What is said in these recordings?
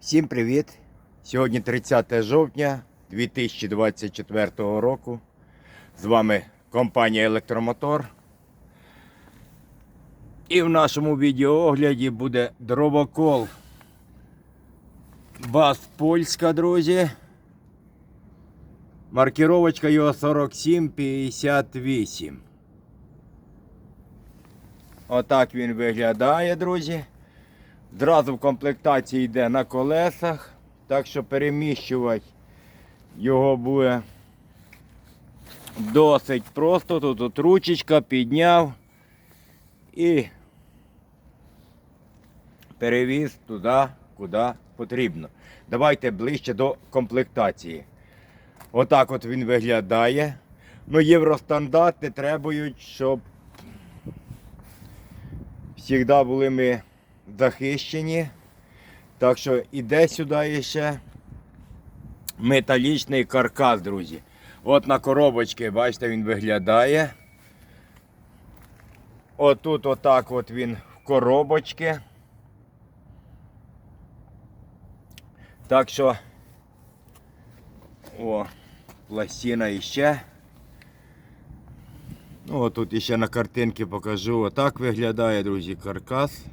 Всім привіт! Сьогодні 30 жовтня 2024 року. З вами компанія Електромотор. І в нашому відеоогляді буде дровокол. Бас Польська, друзі. Маркіровочка його 4758. Отак він виглядає, друзі. Зразу в комплектації йде на колесах, так що переміщувати його буде досить просто. Тут от ручечка підняв і перевіз туди, куди потрібно. Давайте ближче до комплектації. Отак от він виглядає. Ну, євростандарти требують, щоб завжди були ми захищені. Так що іде сюди ще металічний каркас, друзі. От на коробочці, бачите, він виглядає. Отут отак от він в коробочці. Так що о, пластина іще. Ну, от тут іще на картинці покажу. Отак виглядає, друзі, каркас.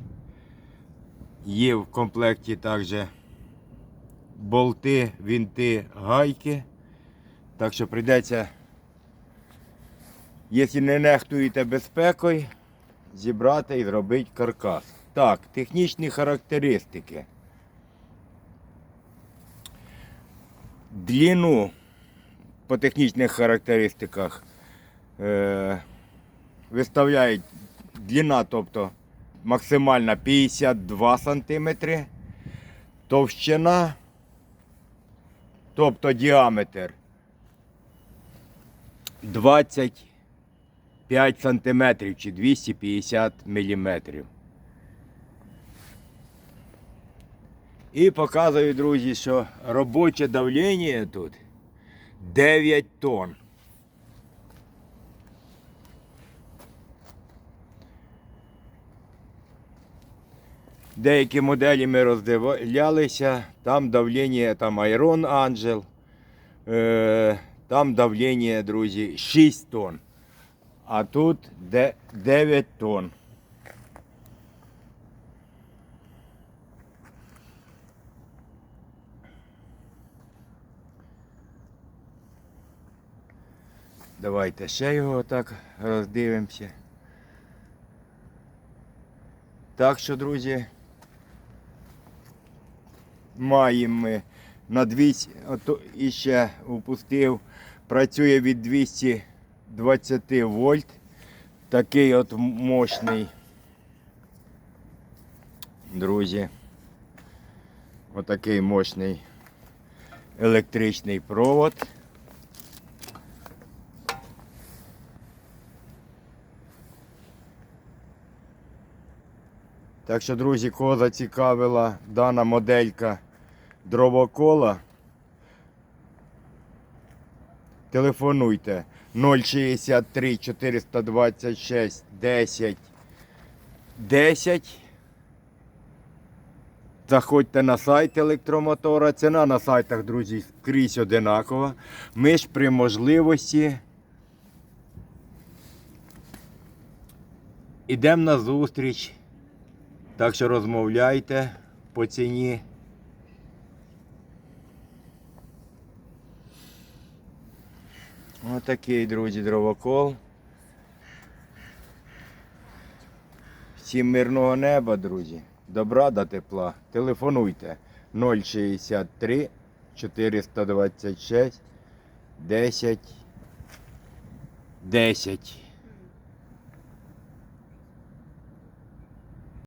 Є в комплекті також болти, вінти, гайки. Так що прийдеться, якщо не нехтуєте безпекою, зібрати і зробити каркас. Так, технічні характеристики. Длину по технічних характеристиках е, виставляють длина, тобто максимальна 52 см, товщина, тобто діаметр 25 см чи 250 мм. І показую, друзі, що робоче давлення тут 9 тонн. Деякі моделі ми роздивлялися, там давлення, там Angel, е, там давлення, друзі, 6 тонн. А тут де- 9 тонн. Давайте ще його так роздивимося. Так що, друзі, маємо ми на 200, ото і ще упустив, працює від 220 вольт. Такий от мощний. Друзі. Отакий мощний електричний провод. Так що, друзі, кого зацікавила дана моделька дровокола, телефонуйте 063 426 10 10. Заходьте на сайт електромотора. Ціна на сайтах, друзі, скрізь одинакова. Ми ж при можливості йдемо на зустріч. Так що розмовляйте по ціні. Отакий, друзі, дровокол. Всім мирного неба, друзі. Добра до тепла. Телефонуйте 063 426 10 10.